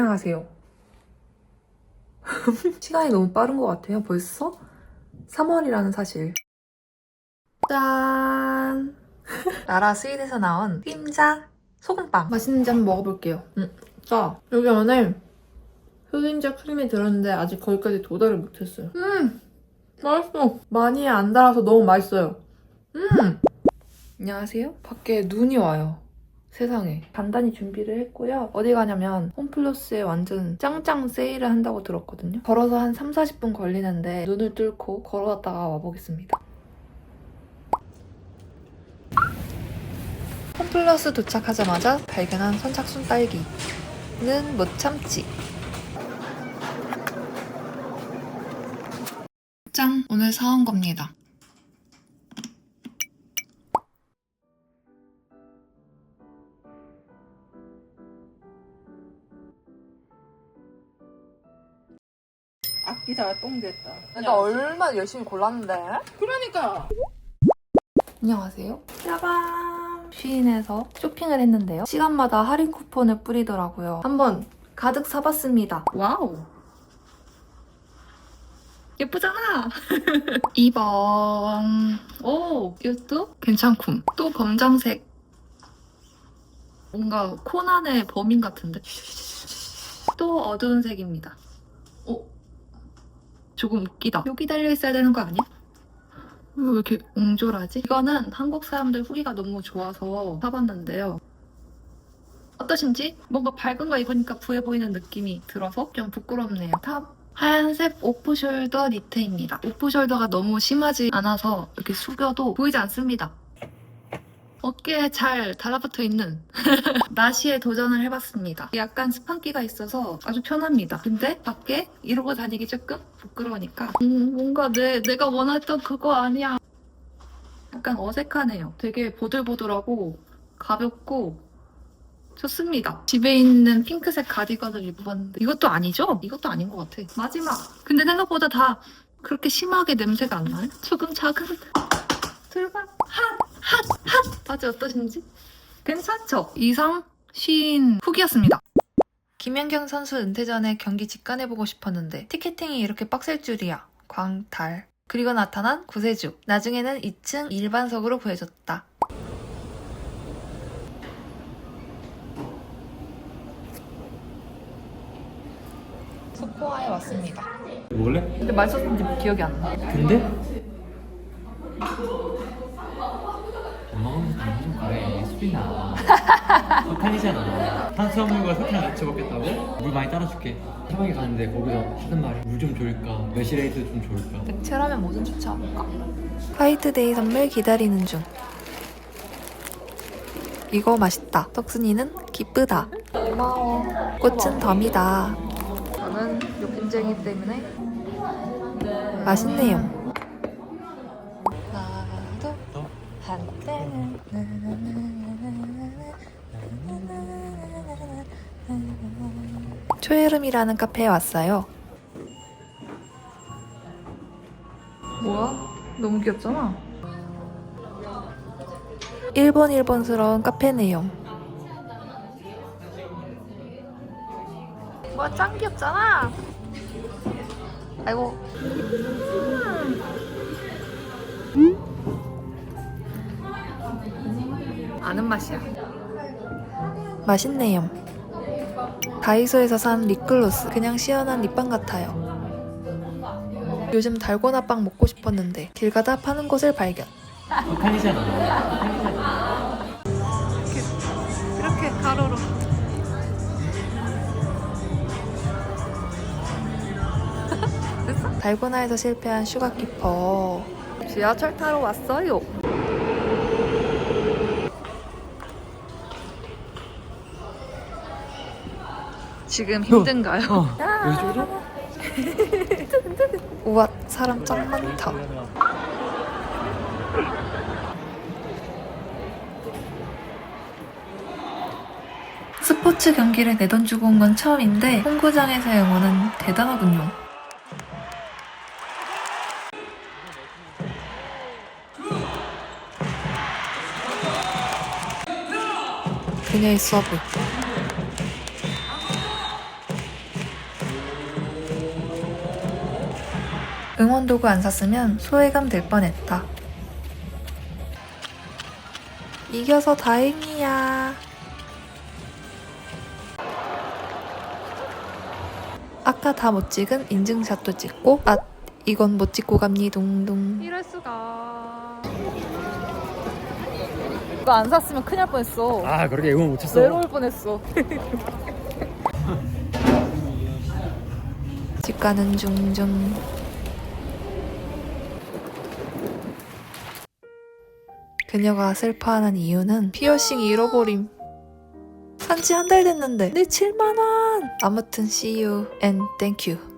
안녕하세요. 시간이 너무 빠른 것 같아요. 벌써 3월이라는 사실. 짠! 나라 스윗에서 나온 흰자 소금빵. 맛있는지 한번 먹어볼게요. 음, 자, 여기 안에 흑임자 크림이 들었는데 아직 거기까지 도달을 못했어요. 음! 맛있어. 많이 안 달아서 너무 맛있어요. 음! 안녕하세요. 밖에 눈이 와요. 세상에. 간단히 준비를 했고요. 어디 가냐면 홈플러스에 완전 짱짱 세일을 한다고 들었거든요. 걸어서 한 3, 40분 걸리는데 눈을 뚫고 걸어갔다가 와보겠습니다. 홈플러스 도착하자마자 발견한 선착순 딸기는 못 참지. 짠! 오늘 사온 겁니다. 아끼다가 똥 됐다. 나 얼마나 열심히 골랐는데? 그러니까. 안녕하세요. 짜밤! 쉬인에서 쇼핑을 했는데요. 시간마다 할인 쿠폰을 뿌리더라고요. 한번 가득 사봤습니다. 와우. 예쁘잖아! 2번. 오, 이것도 괜찮군. 또 검정색. 뭔가 코난의 범인 같은데? 또 어두운 색입니다. 오, 조금 웃기다. 여기 달려있어야 되는 거 아니야? 왜 이렇게 옹졸하지? 이거는 한국 사람들 후기가 너무 좋아서 사봤는데요. 어떠신지? 뭔가 밝은 거 입으니까 부해 보이는 느낌이 들어서 좀 부끄럽네요. 탑 하얀색 오프숄더 니트입니다. 오프숄더가 너무 심하지 않아서 이렇게 숙여도 보이지 않습니다. 어깨에 잘 달라붙어 있는 나시에 도전을 해봤습니다. 약간 스판기가 있어서 아주 편합니다. 근데 밖에 이러고 다니기 조금 부끄러우니까 음, 뭔가 내, 내가 원했던 그거 아니야. 약간 어색하네요. 되게 보들보들하고 가볍고 좋습니다. 집에 있는 핑크색 가디건을 입어봤는데 이것도 아니죠? 이것도 아닌 것 같아. 마지막. 근데 생각보다 다 그렇게 심하게 냄새가 안 나네. 조금 작은 들어가. 핫! 핫! 핫! 바지 어떠신지? 괜찮죠? 이상 시인 후기였습니다. 김연경 선수 은퇴 전에 경기 직관해보고 싶었는데 티켓팅이 이렇게 빡셀 줄이야. 광탈. 그리고 나타난 구세주. 나중에는 2층 일반석으로 구해줬다. 소포아에 왔습니다. 먹을래? 근데 맛있었는지 기억이 안 나. 근데? 가래 수빈아 설탕이잖아 탄수화물과 설탕 같이 먹겠다고? 물 많이 따라줄게 사방에 가는데 거기서 하는 말이 물좀 좋을까 매실에이드 좀 좋을까 냉철하면 뭐든 좋지 않을까? 화이트데이 선물 기다리는 중. 이거 맛있다. 떡순이는 기쁘다. 고마워. 꽃은 덤이다. 저는 욕심쟁이 때문에 맛있네요. 너? 한때는 초여름이라는 카페에 왔어요. 뭐야? 너무 귀엽잖아. 일본 일본스러운 카페네요. 와, 짱 귀엽잖아. 아이고. 아는 맛이야. 맛있네요. 다이소에서 산 립글로스. 그냥 시원한 립밤 같아요. 요즘 달고나 빵 먹고 싶었는데 길 가다 파는 곳을 발견. 설탕이잖아 이렇게 가로로. 달고나에서 실패한 슈가키퍼. 지하철 타러 왔어요. 지금 힘든가요? 어 여기 좀 우와, 사람 짱 많다. 스포츠 경기를 내돈 주고 온 건 처음인데 홍구장에서의 응원은 대단하군요. 그녀의 서브. 응원 도구 안 샀으면 소외감 될 뻔했다. 이겨서 다행이야. 아까 다 못 찍은 인증샷도 찍고, 아, 이건 못 찍고 갑니 동동. 이럴 수가. 이거 안 샀으면 큰일 날 뻔했어. 아 그렇게 응원 못했어 외로울 뻔했어. 집 가는 중중. 그녀가 슬퍼하는 이유는 피어싱 잃어버림. 산지 한 달 됐는데 내 7만 원. 아무튼 see you and thank you.